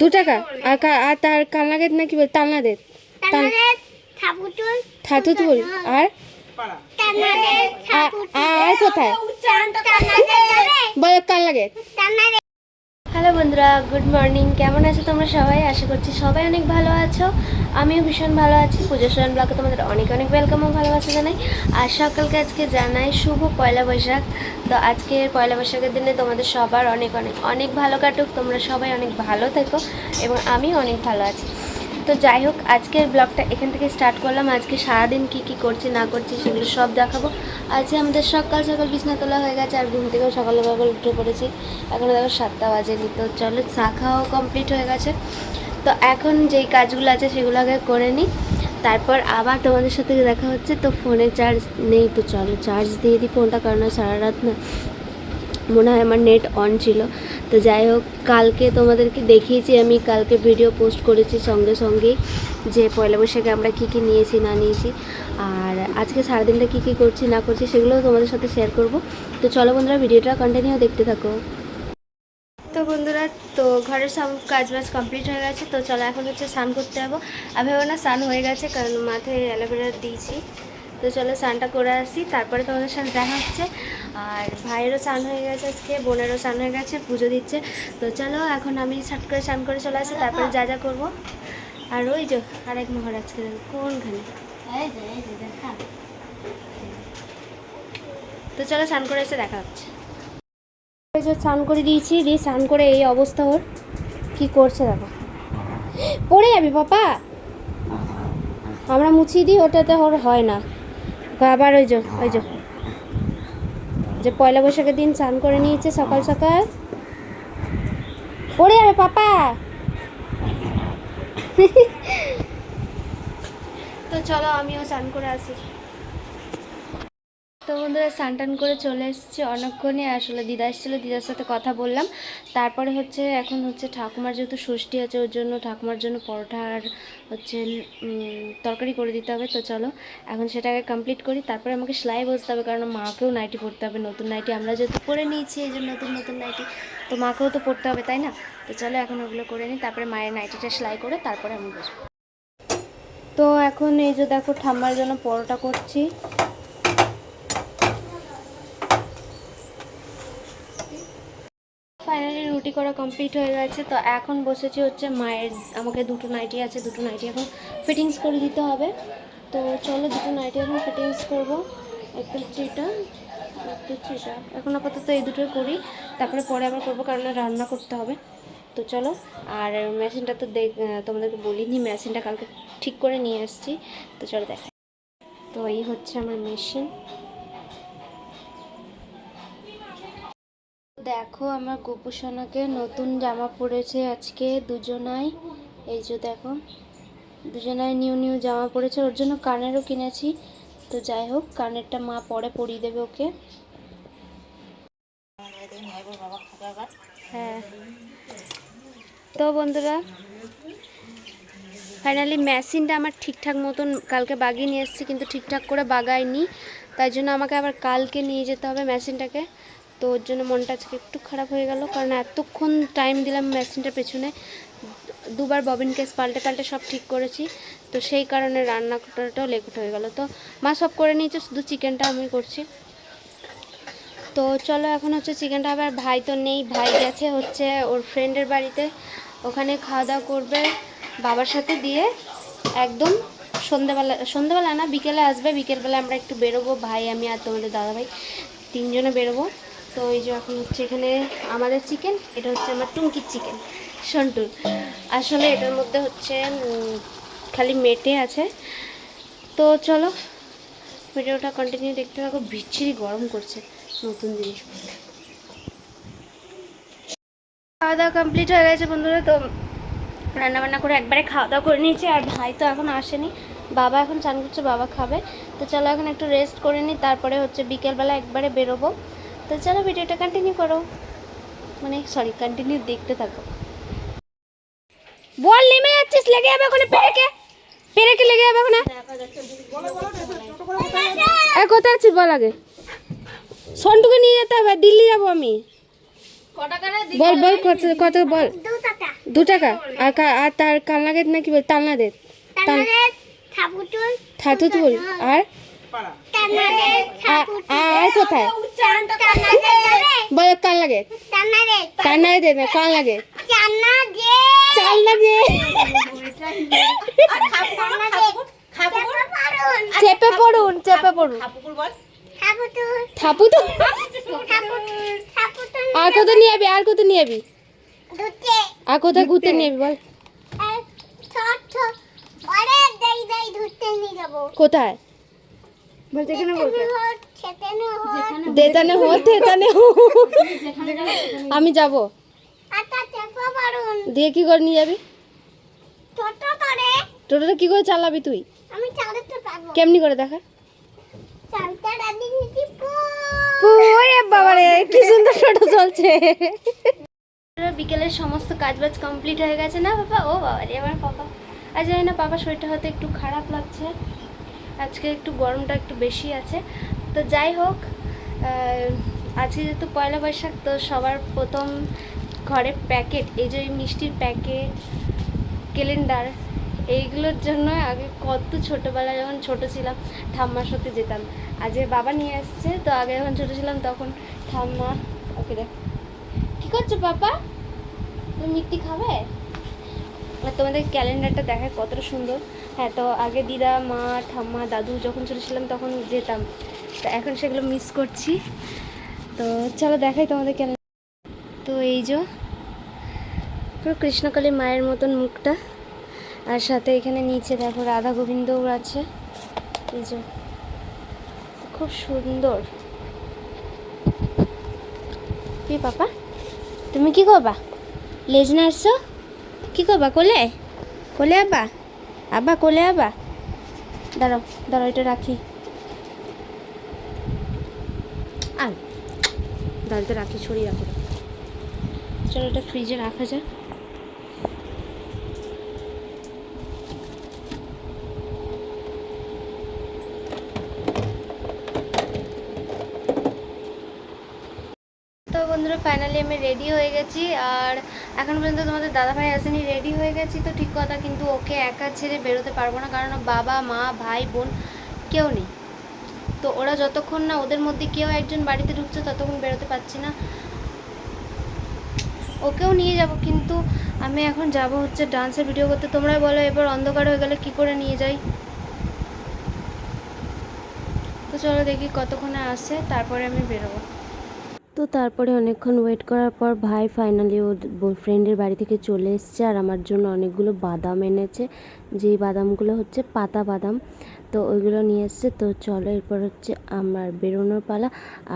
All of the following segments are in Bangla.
দু টাকা? আর আর তার কালনাগের গেট না কি বল তালনা থাতুতুল আর? আর- কোথায়? বল কালনা গেট তানাদের হ্যালো বন্ধুরা, গুড মর্নিং। কেমন আছো তোমরা সবাই? আশা করছি সবাই অনেক ভালো আছো। আমিও ভীষণ ভালো আছি। পুজো সরণ ব্লগে তোমাদের অনেক অনেক ওয়েলকামও ও ভালোবাসা জানাই। আর সকালকে আজকে জানাই শুভ পয়লা বৈশাখ। তো আজকের পয়লা বৈশাখের দিনে তোমাদের সবার অনেক অনেক অনেক ভালো কাটুক। তোমরা সবাই অনেক ভালো থেকো এবং আমি অনেক ভালো আছি। তো যাই হোক, আজকের ব্লগটা এখান থেকে স্টার্ট করলাম। আজকে সারাদিন কি কি করছি, না করছি সেগুলো সব দেখাবো। আজকে আমাদের সকাল সকাল বিছনা তোলা হয়ে গেছে আর ঘুম থেকেও সকাল সকাল উঠে পড়েছি। এখনও দেখো সাতটা বাজেনি, তো চলো চা খাওয়াও কমপ্লিট হয়ে গেছে। তো এখন যেই কাজগুলো আছে সেগুলো আগে করে নিই। তারপর আবার তোমাদের সাথে দেখা হচ্ছে, তো ফোনে চার্জ নেই, তো চলো চার্জ দিয়ে দিই ফোনটা কারণ সারা রাত না, মনে হয় আমার নেট অন ছিল। তো যাই হোক, কালকে তোমাদেরকে দেখিয়েছি, আমি কালকে ভিডিও পোস্ট করেছি সঙ্গে সঙ্গেই যে পয়লা বৈশাখে আমরা কী কী নিয়েছি, না নিয়েছি। আর আজকে সারাদিনটা কী কী করছি, না করছি, সেগুলোও তোমাদের সাথে শেয়ার করব। তো চলো বন্ধুরা ভিডিওটা কন্টিনিউ দেখতে থাকো। তো বন্ধুরা, তো ঘরের সব কাজ বাজ কমপ্লিট হয়ে গেছে, তো চলো এখন হচ্ছে স্নান করতে যাব। আর ভেবো না, স্নান হয়ে গেছে, কারণ মাথায় অ্যালোভেরা দিয়েছি। তো চলো স্নানটা করে আসি, তারপরে তোমাদের সাথে দেখা হচ্ছে। আর ভাইয়েরও স্নান হয়ে গেছে আজকে বোনেরও স্নান হয়ে গেছে পুজো দিচ্ছে। তো চলো এখন আমি ছাট করে স্নান করে চলে আসি তারপরে যা যা করব। আর ওই যে আরেক মহারাজকে কোনখানে? তো চলো স্নান করে এসে দেখা হচ্ছে। স্নান করে দিয়েছি দিয়ে স্নান করে এই অবস্থা ওর। কি করছে দেখো। পড়ে যাবি পাপা। আমরা মুছিয়ে দিই ওটাতে ওর হয় না। আবার ওই যে ওই যে। যে পয়লা বৈশাখের দিন স্নান করে নিয়েছে সকাল সকাল। পড়ে যাবে পাপা। তো চলো আমিও স্নান করে আসি। তো বন্ধুরা টান করে চলে এসেছি অনেকক্ষণই। আসলে দিদা এসেছিল, দিদার সাথে কথা বললাম। তারপরে হচ্ছে, এখন হচ্ছে ঠাকুমার যেহেতু ষষ্ঠী আছে, ওর জন্য ঠাকুমার জন্য পরোটা আর হচ্ছে তরকারি করে দিতে হবে। তো চলো, এখন সেটাকে কমপ্লিট করি। তারপরে আমাকে সেলাই বসতে হবে, কারণ মাকেও নাইটি পরতে হবে। নতুন নাইটি আমরা যেহেতু পরে নিয়েছি, এই নতুন নতুন নাইটি তো মাকেও তো পরতে হবে, তাই না? তো চলো, এখন ওগুলো করে নিই। তারপরে মায়ের নাইটিটা সেলাই করে তারপরে আমি বসবো। তো এখন এই যে দেখো, ঠাম্মার জন্য পরোটা করছি ফাইনালি রুটি করা কমপ্লিট হয়ে গেছে। তো এখন বসেছি হচ্ছে মায়ের, আমাকে দুটো নাইটি আছে, দুটো নাইটি এখন ফিটিংস করে দিতে হবে। তো চলো দুটো নাইটি এখন ফিটিংস করব। একটা হচ্ছে এটা, একটা এখন আপাতত এই দুটোই করি। তারপরে পরে আবার করব, কারণ রান্না করতে হবে। তো চলো, আর মেশিনটা তো দেখ তোমাদেরকে বলিনি, মেশিনটা কালকে ঠিক করে নিয়ে আসছি। তো চলো দেখাই। তো এই হচ্ছে আমার মেশিন। দেখো, আমার গোপুসোনাকে নতুন জামা পরেছে আজকে দুজনাই। এই যে দেখো, দুজনাই নিউ নিউ জামা পরেছে, ওর জন্য কানেরও কিনেছি। তো যাই হোক, কানেরটা মা পরে পরিয়ে দেবে ওকে। হ্যাঁ। তো বন্ধুরা ফাইনালি মেশিনটা আমার ঠিকঠাক মতন কালকে বাগিয়ে নিয়ে এসেছি, কিন্তু ঠিকঠাক করে বাগায়নি। তাই জন্য আমাকে আবার কালকে নিয়ে যেতে হবে মেশিনটাকে তো ওর জন্য মনটা আজকে একটু খারাপ হয়ে গেল, কারণ এতক্ষণ টাইম দিলাম মেশিনটার পেছনে। দুবার ববিন কেস পাল্টে পাল্টে সব ঠিক করেছি, তো সেই কারণে রান্না করাটাও লেট হয়ে গেল। তো মা সব করে নিয়েছে, শুধু চিকেনটা আমি করছি। তো চলো এখন হচ্ছে চিকেনটা আবার ভাই তো নেই, ভাই গেছে হচ্ছে ওর ফ্রেন্ডের বাড়িতে। ওখানে খাওয়া দাওয়া করবে বাবার সাথে দিয়ে একদম সন্ধেবেলা সন্ধেবেলা না, বিকেলে আসবে, বিকেলবেলা আমরা একটু বেরোবো, ভাই, আমি আর তোমাদের দাদা ভাই তিনজনে বেরোবো। তো এই যে এখন হচ্ছে এখানে আমাদের চিকেন এটা হচ্ছে আমার টুঙ্কির চিকেন সন্টুর। আসলে এটার মধ্যে হচ্ছে খালি মেটে আছে। তো চলো, ভিডিওটা কন্টিনিউ দেখতে থাকো, বিচ্ছিরি গরম করছে নতুন জিনিস। খাওয়া দাওয়া কমপ্লিট হয়ে গেছে বন্ধুরা, তো রান্না বান্না করে একবারে খাওয়া দাওয়া করে নিয়েছি, আর ভাই তো এখন আসেনি। বাবা এখন চান করছে, বাবা খাবে। তো চলো এখন একটু রেস্ট করে নিই, তারপরে হচ্ছে বিকেলবেলা একবারে বেরোবো। তো চলো ভিডিওটা কন্টিনিউ করো। মানে সরি কন্টিনিউ দেখতে থাকো। বল নেমে যাচ্ছিস লেগে যাবে ওখানে পেরেকে। পেরেকে লেগে যাবে ওখানে। এ কোথায় আছিস বল আগে। সন্টুকে নিয়ে যেতে হবে দিল্লি যাব আমি। বল বল কত কত বল। দু টাকা। আর আর তার কালনাগের নাকি বল? তালনাদের কানাডের ছাপুটুল থাতু তুল আর কানাডের আর? কোথায়? না কালনাগের কানাডে চাল লাগে। চেপে পড়ুন। চেপে পড়ুন থাপু তো আর কত নিয়ে যাবি আর কত নিয়ে যাবি আর কোথায় ঘুরতে নিয়ে যাবি বল? কোথায়? বলতে কেন বলতে দেতানে হো দেতানে হো। আমি যাব। পারুন দিয়ে কি করে নিয়ে যাবি? টোটোটা কি করে চালাবি তুই? আমি কেমনি করে দেখা? চালটা রাধি নিচ্ছি ওরে বাবা রে কি সুন্দর টোটো চলছে। বিকেলের সমস্ত কাজবাজ কমপ্লিট হয়ে গেছে না বাবা? ও বাবা রে আমার পাপা। আজ জানি না পাপা শরীরটা হয়তো একটু খারাপ লাগছে। আজকে একটু গরমটা একটু বেশি আছে। তো যাই হোক আজকে যেহেতু পয়লা বৈশাখ, তো সবার প্রথম ঘরে প্যাকেট, এই যে মিষ্টির প্যাকেট, ক্যালেন্ডার, এইগুলোর জন্য আগে কত ছোটোবেলায় যখন ছোট ছিলাম, ঠাম্মার সাথে যেতাম। আজ এর বাবা নিয়ে আসছে, তো আগে যখন ছোট ছিলাম তখন ঠাম্মা, ওকে দেখ। কি করছ পাপা? তুমি মিষ্টি খাবে? আর তোমাদের ক্যালেন্ডারটা দেখায় কতটা সুন্দর। হ্যাঁ তো আগে দিদা, মা, ঠাম্মা, দাদু যখন ছোট ছিলাম তখন যেতাম। তো এখন সেগুলো মিস করছি। তো চলো দেখাই তোমাদের কেন তো এই যে, পুরো কৃষ্ণকালী মায়ের মতন মুখটা। আর সাথে এখানে নিচে দেখো রাধা গোবিন্দও আছে। এই যে, খুব সুন্দর। কি পাপা? তুমি কি করবা? লেজ নাড়ছো? কি করবা? কোলে? কোলে আবা আবা কোলে আবা দাঁড়াও দাঁড়াও, এটা রাখি। আর দাঁড়িয়ে রাখি ছড়িয়ে রাখো। চলো, এটা ফ্রিজে রাখা যায় তো বন্ধুরা ফাইনালি আমি রেডি হয়ে গেছি। আর এখন পর্যন্ত তোমাদের দাদাভাই আসেনি রেডি হয়ে গেছি তো ঠিক কথা, কিন্তু ওকে একা ছেড়ে বেরোতে পারব না, কারণ বাবা, মা, ভাই, বোন কেউ নেই। তো ওরা যতক্ষণ না ওদের মধ্যে কেউ একজন বাড়িতে ঢুকছে, ততক্ষণ বেরোতে পারছি না। ওকেও নিয়ে যাব, কিন্তু আমি এখন যাব হচ্ছে ডান্সের ভিডিও করতে। তোমরা বলো, এবার অন্ধকার হয়ে গেলে কি করে নিয়ে যাই? তো চলো দেখি কতক্ষণে আসে, তারপরে আমি বেরোবো। তো তারপরে অনেকক্ষণ ওয়েট করার পর ভাই ফাইনালি ওর ফ্রেন্ডের বাড়ি থেকে চলে এসছে আর আমার জন্য অনেকগুলো বাদাম এনেছে। যেই বাদামগুলো হচ্ছে পাতা বাদাম, তো ওইগুলো নিয়ে এসছে। তো চলো এরপর হচ্ছে আমার বেরোনোর পালা।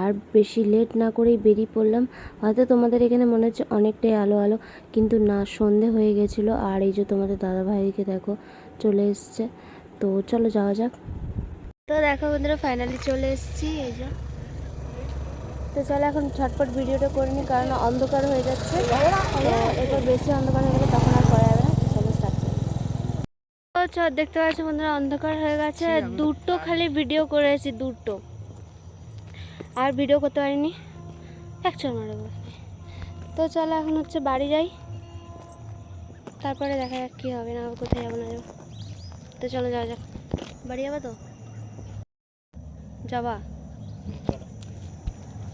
আর বেশি লেট না করেই বেরিয়ে পড়লাম। হয়তো তোমাদের এখানে মনে হচ্ছে অনেকটাই আলো আলো, কিন্তু না, সন্ধে হয়ে গেছিল। আর এই যে তোমাদের দাদা ভাইকে দেখো, চলে এসছে। তো চলো যাওয়া যাক। তো দেখো বন্ধুরা ফাইনালি চলে এসেছি। এই যে তো চলো এখন ঝটপট ভিডিওটা করে নিই, কারণ অন্ধকার হয়ে যাচ্ছে। এরপর বেশি অন্ধকার হয়ে গেলে তখন আর করা যাবে না দেখতে পাচ্ছি বন্ধুরা, অন্ধকার হয়ে গেছে। দুটো খালি ভিডিও করেছি, দুটো। আর ভিডিও করতে পারিনি। এক চল মারে। তো চলো এখন হচ্ছে বাড়ি যাই। তারপরে দেখা যাক কী হবে, না কোথায় যাব, না যাব। তো চলো যাওয়া যাক। বাড়ি যাবা তো? যাবা।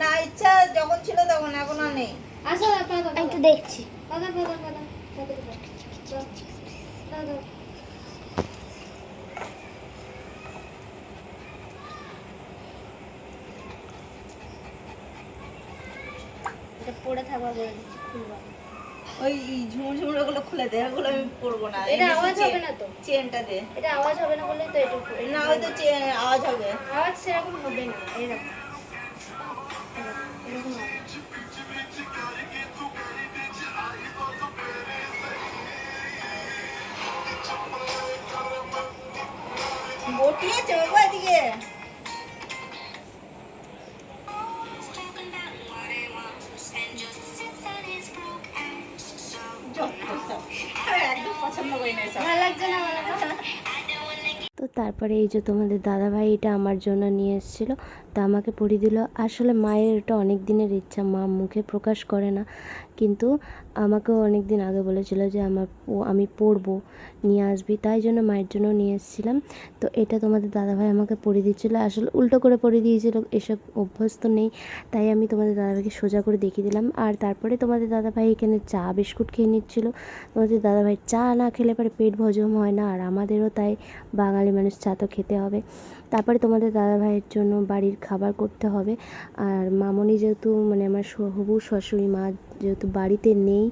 না পড়ি ইচ্ছা যখন ছিল তখন এখন আর নেই। দেখছি। থাকবা বলে দিচ্ছি খুলবা। ওই ঝুমুর ঝুমুর ওগুলো খুলে দে ওগুলো আমি পরবো না। এটা আওয়াজ হবে না তো? চেনটা দে। এটা আওয়াজ হবে না বলেই তো একটু না হয়তো চেন আওয়াজ হবে। আওয়াজ সেরকম হবে না এরকম এরকম বটিয়েছে বাবু এদিকে। তারপরে এই যে তোমাদের দাদাভাই এটা আমার জন্য নিয়ে এসেছিল, তা আমাকে পড়ি দিল। আসলে মায়ের এটা অনেক দিনের ইচ্ছা, মা মুখে প্রকাশ করে না। কিন্তু আমাকেও অনেক দিন আগে বলেছিল যে আমার আমি পরবো নিয়ে আসবি, তাই জন্য মায়ের জন্য নিয়ে এসেছিলাম। তো এটা তোমাদের দাদাভাই আমাকে পরিয়ে দিচ্ছিল আসলে উল্টো করে পরিয়ে দিয়েছিল, এসব অভ্যস্ত নেই, তাই আমি তোমাদের দাদাভাইকে সোজা করে দেখিয়ে দিলাম। আর তারপরে তোমাদের দাদাভাই এখানে চা, বিস্কুট খেয়ে নিচ্ছিল। তোমাদের দাদাভাই চা না খেলে পরে পেট হজম হয় না, আর আমাদেরও তাই বাঙালি মানুষ চা তো খেতে হবে। তারপরে তোমাদের দাদা ভাইয়ের জন্য বাড়ির খাবার করতে হবে। আর মামনি যেহেতু মানে আমার হবু, শাশুড়ি মা যেহেতু বাড়িতে নেই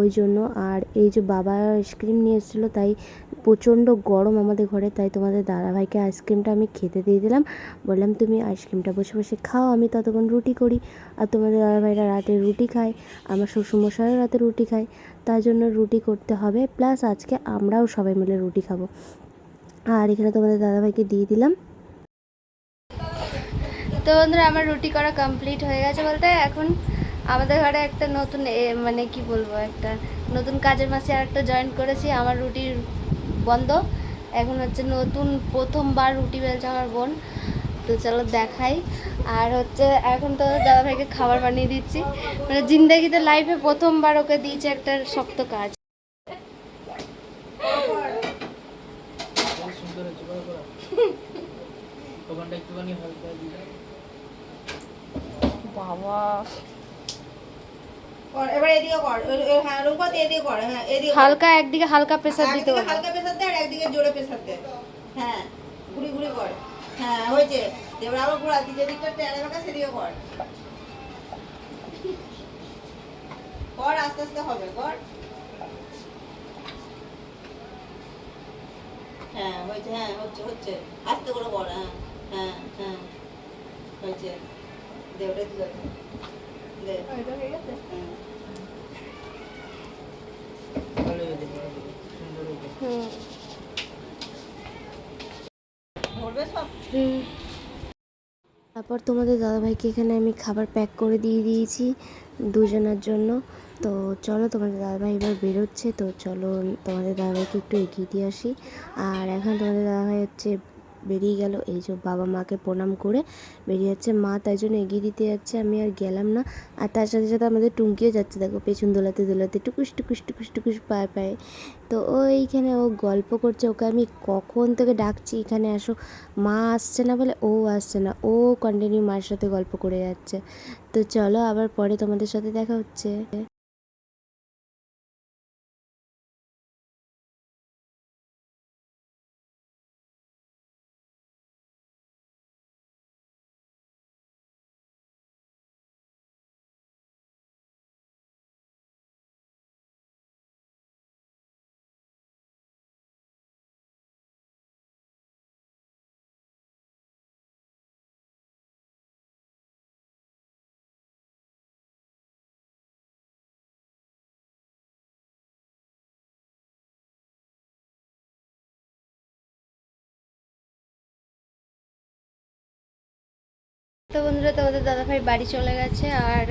ওই জন্য। আর এই যে বাবা আইসক্রিম নিয়ে এসেছিল, তাই প্রচণ্ড গরম আমাদের ঘরে, তাই তোমাদের দাদা ভাইকে আইসক্রিমটা আমি খেতে দিয়ে দিলাম। বললাম, তুমি আইসক্রিমটা বসে বসে খাও, আমি ততক্ষণ রুটি করি। আর তোমাদের দাদা ভাইরা রাতে রুটি খায়, আমার শ্বশুরমশাইও রাতে রুটি খায়। তাই জন্য রুটি করতে হবে, প্লাস আজকে আমরাও সবাই মিলে রুটি খাব। আর এখানে তোমাদের দাদাভাইকে দিয়ে দিলাম। তো বন্ধুরা, আমার রুটি করা কমপ্লিট হয়ে গেছে বলতে, এখন আমাদের ঘরে একটা নতুন এ, মানে কি বলব একটা নতুন কাজের মাসে আর একটা জয়েন করেছি। আমার রুটির বন্ধ। এখন হচ্ছে নতুন প্রথমবার রুটি বেলছে আমার বোন। তো চলো দেখাই। আর হচ্ছে এখন তো দাদা ভাইকে খাবার বানিয়ে দিচ্ছি। মানে জিন্দগিতে লাইফে প্রথমবার ওকে দিয়েছে একটা শক্ত কাজ। খুব সুন্দর হচ্ছে বড় বড় ওখানটা একটুখানি হালকা দিলে বাবা কর, এবার এদিকে কর হ্যাঁ রূপত এদিকে কর হ্যাঁ এদিকে হালকা একদিকে হালকা প্রেসার দিতে হবে। হালকা প্রেসার দে আর একদিকে জোরে প্রেসার দে। হ্যাঁ ঘুরি ঘুরি কর। হ্যাঁ হয়েছে। এবার আবার ঘোরা দিকে দিকটা টেনে রাখা সেদিকে কর। কর আস্তে আস্তে হবে কর। হ্যাঁ হয়েছে হ্যাঁ হচ্ছে হচ্ছে। আস্তে করে কর হ্যাঁ হ্যাঁ হ্যাঁ হয়েছে। দে ওটা দিলে তারপর তোমাদের দাদাভাইকে এখানে আমি খাবার প্যাক করে দিয়ে দিয়েছি দুজনের জন্য। তো চলো তোমাদের দাদাভাই এবার বেরোচ্ছে। তো চলো তোমাদের দাদাভাইকে একটু এগিয়ে দিয়ে আসি। আর এখন তোমাদের দাদাভাই হচ্ছে বেরিয়ে গেল। এই যে বাবা মাকে প্রণাম করে বেরিয়ে যাচ্ছে। মা তাই জন্য এগিয়ে দিতে যাচ্ছে। আমি আর গেলাম না। আর তার সাথে সাথে আমাদের টুঙ্কিও যাচ্ছে। দেখো পেছন দোলাতে দোলাতে টুকুস টুকুস টুকুস টুকুস, পায়ে পায়ে। তো ও এইখানে ও গল্প করছে। ওকে আমি কখন থেকে ডাকছি? এখানে আসো। মা আসছে না বলে ও আসছে না। ও কন্টিনিউ মার সাথে গল্প করে যাচ্ছে। তো চলো আবার পরে তোমাদের সাথে দেখা হচ্ছে। তো বন্ধুরা, তোমাদের দাদাভাই বাড়ি চলে গেছে আর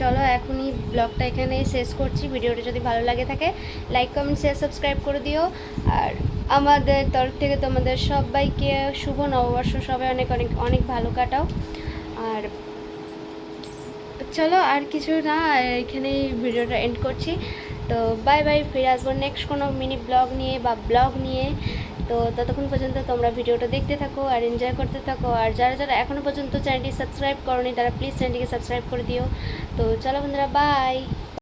চলো এখনই ব্লগটা এখানে শেষ করছি। ভিডিওটা যদি ভালো লাগে থাকে লাইক কমেন্ট শেয়ার সাবস্ক্রাইব করে দিও। আর আমাদের তরফ থেকে তোমাদের সবাইকে শুভ নববর্ষ। সবাই অনেক অনেক অনেক ভালো কাটাও। আর চলো আর কিছু না, এখানেই ভিডিওটা এন্ড করছি। তো বাই বাই ফিরে আসব নেক্সট কোনো মিনি ব্লগ নিয়ে বা ব্লগ নিয়ে। তো ততক্ষণ পর্যন্ত তোমরা ভিডিওটা দেখতে থাকো আর এনজয় করতে থাকো। আর যারা যারা এখনও পর্যন্ত চ্যানেলটি সাবস্ক্রাইব করনি, তারা প্লিজ চ্যানেলটিকে সাবস্ক্রাইব করে দিও। তো চলো বন্ধুরা বাই